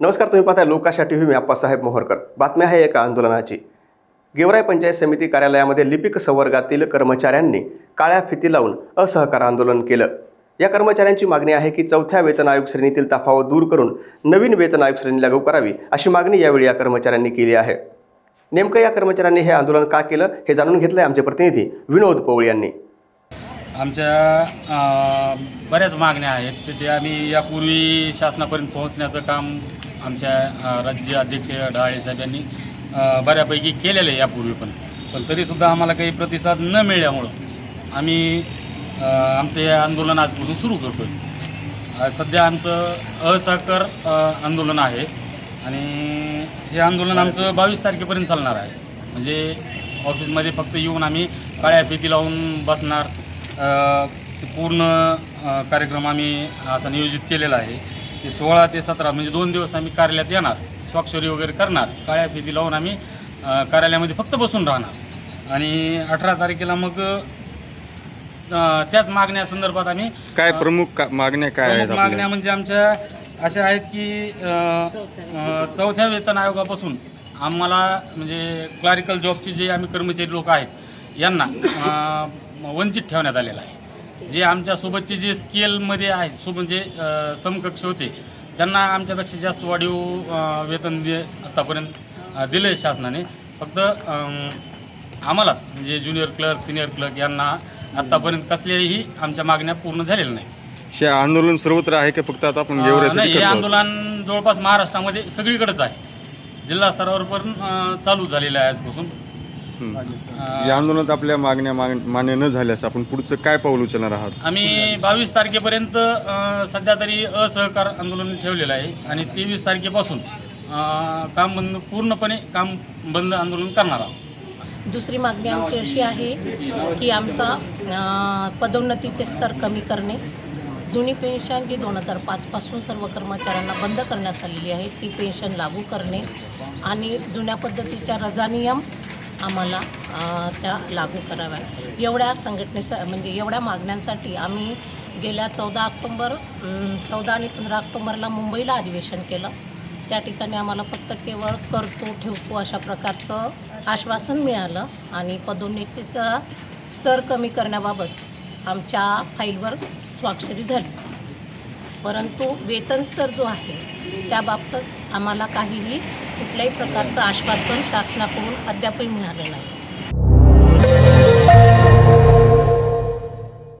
नमस्कार तुम्ही पाहताय लोकाशा टी व्ही मी आप्पासाहेब मोहरकर. बातमी आहे एका आंदोलनाची. गेवराई पंचायत समिती कार्यालयामध्ये लिपिक संवर्गातील कर्मचाऱ्यांनी काळ्या फिती लावून असहकार आंदोलन केलं. या कर्मचाऱ्यांची मागणी आहे की चौथ्या वेतन आयोग श्रेणीतील तफावत दूर करून नवीन वेतन आयोग श्रेणी लागू करावी अशी मागणी यावेळी या कर्मचाऱ्यांनी केली आहे. नेमकं या कर्मचाऱ्यांनी हे आंदोलन का केलं हे जाणून घेतलं आहे आमचे प्रतिनिधी विनोद पवळ यांनी. आमच्या बऱ्याच मागण्या आहेत. ते आम्ही यापूर्वी शासनापर्यंत पोहोचण्याचं काम आमच्या राज्य अध्यक्ष ढाळे साहेब यांनी बऱ्यापैकी केलेलं आहे यापूर्वी पण. पण तरीसुद्धा आम्हाला काही प्रतिसाद न मिळाल्यामुळं आम्ही आमचं हे आंदोलन आजपासून सुरू करतो आहे सध्या आमचं असहकार आंदोलन आहे आणि हे आंदोलन आमचं बावीस तारखेपर्यंत चालणार आहे. म्हणजे ऑफिसमध्ये फक्त येऊन आम्ही काळ्या फिती लावून बसणार. ते पूर्ण कार्यक्रम आम्ही असा नियोजित केलेला आहे. ते सोळा ते सतरा म्हणजे दोन दिवस आम्ही कार्यालयात येणार. स्वाक्षरी वगैरे करणार. काळ्या फिती लावून आम्ही कार्यालयामध्ये फक्त बसून राहणार. आणि अठरा तारखेला मग त्याच मागण्या संदर्भात आम्ही काय प्रमुख का- मागण्या काय आहेत प्रमुख मागण्या म्हणजे आमच्या अशा आहेत की अ, अ, चौथ्या वेतन आयोगापासून आम्हाला म्हणजे क्लारिकल जॉबचे जे आम्ही कर्मचारी लोक आहेत यांना अ, वंचित ठेवण्यात आलेलं आहे. जे आमच्यासोबतचे जे स्केलमध्ये आहेत सो म्हणजे समकक्ष होते त्यांना आमच्यापेक्षा जास्त वाढीव वेतन दे आत्तापर्यंत दिलं आहे शासनाने. फक्त आम्हालाच म्हणजे ज्युनियर क्लर्क सिनियर क्लर्क यांना आत्तापर्यंत कसल्याही आमच्या मागण्या पूर्ण झालेल्या नाही. हे आंदोलन सर्वत्र आहे का फक्त आता आपण नाही हे? आंदोलन जवळपास महाराष्ट्रामध्ये सगळीकडेच आहे. जिल्हा स्तरावर पण चालू झालेलं आहे आजपासून. या आंदोलनात आपल्या मागण्या माग- मान्य न झाल्यास आपण पुढचं काय पाऊल उचलणार आहात? आम्ही बावीस तारखेपर्यंत अं, सध्या तरी असहकार आंदोलन ठेवलेलं आहे आणि तेवीस तारखेपासून अं, काम बंद पूर्णपणे काम बंद आंदोलन करणार आहोत. दुसरी मागणी आमची अशी आहे की आमचा अं, पदोन्नतीचे स्तर कमी करणे जुनी पेन्शन जी दोन हजार पाचपासून सर्व कर्मचाऱ्यांना बंद करण्यात आलेली आहे ती पेन्शन लागू करणे आणि जुन्या पद्धतीच्या रजा नियम आम्हाला त्या लागू कराव्या एवढ्या संघटनेसा म्हणजे एवढ्या मागण्यांसाठी आम्ही गेल्या चौदा ऑक्टोंबर चौदा आणि पंधरा ऑक्टोंबरला मुंबईला अधिवेशन केलं. त्या ठिकाणी आम्हाला फक्त केवळ करतो ठेवतो अशा प्रकारचं आश्वासन मिळालं आणि पदोन्नतीचा स्तर कमी करण्याबाबत आमच्या फाईलवर स्वाक्षरी झाली. परंतु वेतन स्तर जो आहे त्याबाबत आम्हाला काहीही कुठल्याही प्रकारचं आश्वासन शासनाकडून अद्यापही मिळालं नाही.